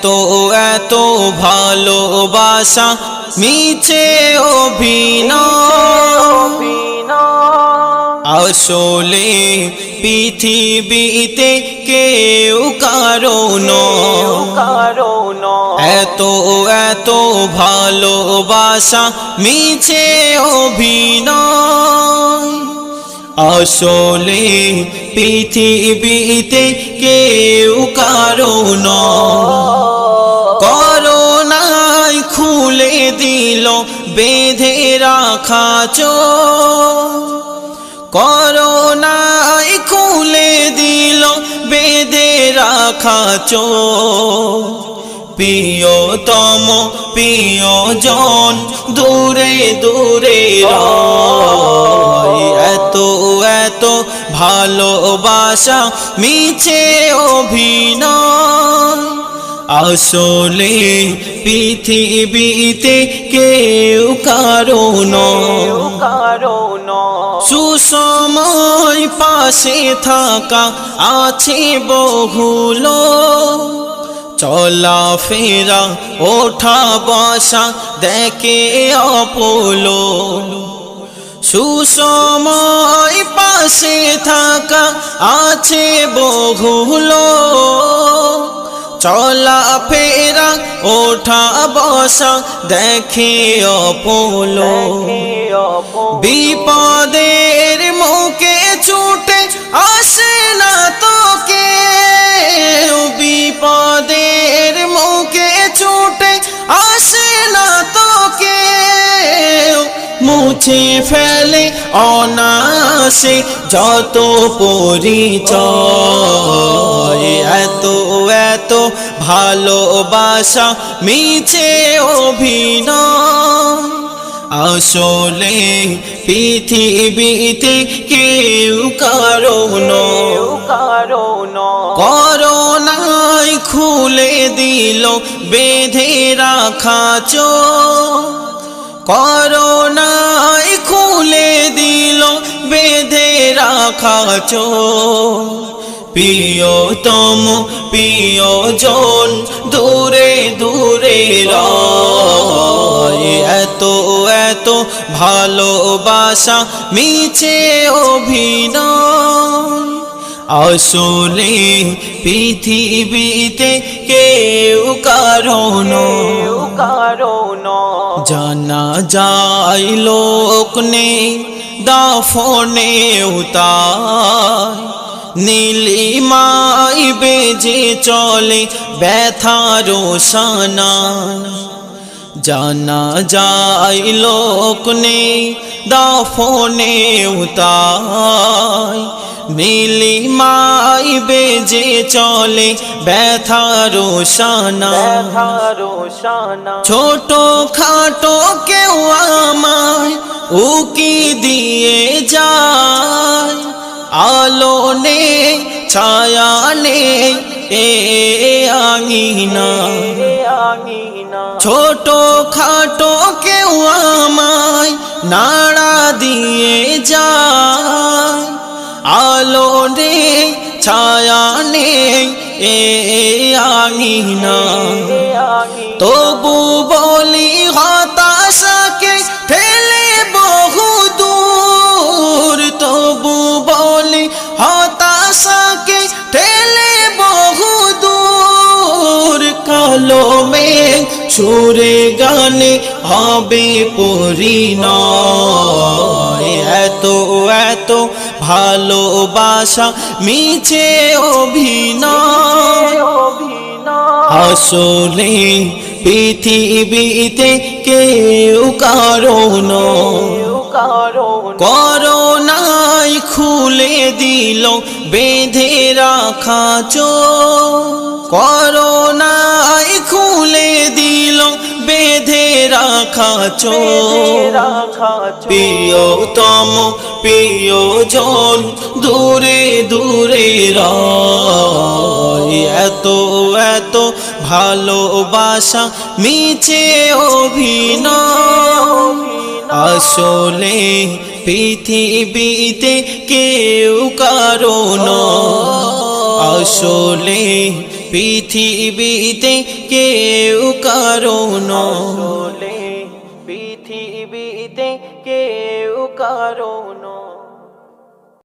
এত এত ভালোবাসা, মিছে অভিনয়। আসলে পৃথিবীতে কেউ কারণ এত এত ভালোবাসা, মিছে অভিনয়। আসলে পৃথিবীতে কেউ কারণ করোনায় খুলে দিল, বেঁধে রাখা চোখ। করোনায় খুলে দিল, বেঁধে রাখা চো প্রিয়তম প্রিয়জন দূরে দূরে রয়। ভালোবাসা, মিছে অভিনয়। আসলে পৃথিবীতে কেউ কারণ সুসময় পাশে থাকা আছে বহুলো চলা ফেরা ওঠা বসা দেখে অপলো সুসময় পাশে থাকা আছে বহুলো চলা ফেরা ওঠা বসা দেখে অপলো বিপদের মুছে ফেলে অনাসে যত পরিচয়, এত এত ভালোবাসা, মিছে অভিনয়। আসলে পৃথিবীতে কেউ কারণ করোনায় খুলে দিল, বেঁধে রাখা চো করোনায় রাখা চো প্রিয়তম প্রিয়জন দূরে দূরে এত এত ভালোবাসা মিছে অভিনয়। আসলে পৃথিবীতে কেউ কারণ। জানা যায় লোক নেই। দাফনে উতার নীলিমাই বেজে চলে ব্যথার সানা জানা যায় লোক নেই দাফনে উতার নীলিমাই বেজে চলে ব্যথার সানা ছোট খাটো কেউ আমায় উকি দিয়ে যায়, আলো নে ছায়া নে এ আঙিনা। ছোট খাটো কেউ আমায় নাড়া দিয়ে যায়, আলো নে ছায়া নে এ আঙিনা। তবু বলি সুরে গানে হবে পরিণয়। এত এত ভালোবাসা, মিছে অভিনয়। আসলে পৃথিবীতে কেউ কারণ করোনায় খুলে দিল, বেঁধে রাখা চো করোনায় খুলে রাখা চো। প্রিয়তম প্রিয়জন দূরে দূরে এত এত ভালোবাসা মিছে অভিনয়। আসলে পৃথিবীতে কেউ কারণ আসলে পৃথিবীতে কেউ কারণ পৃথিবীতে কেউ কারণ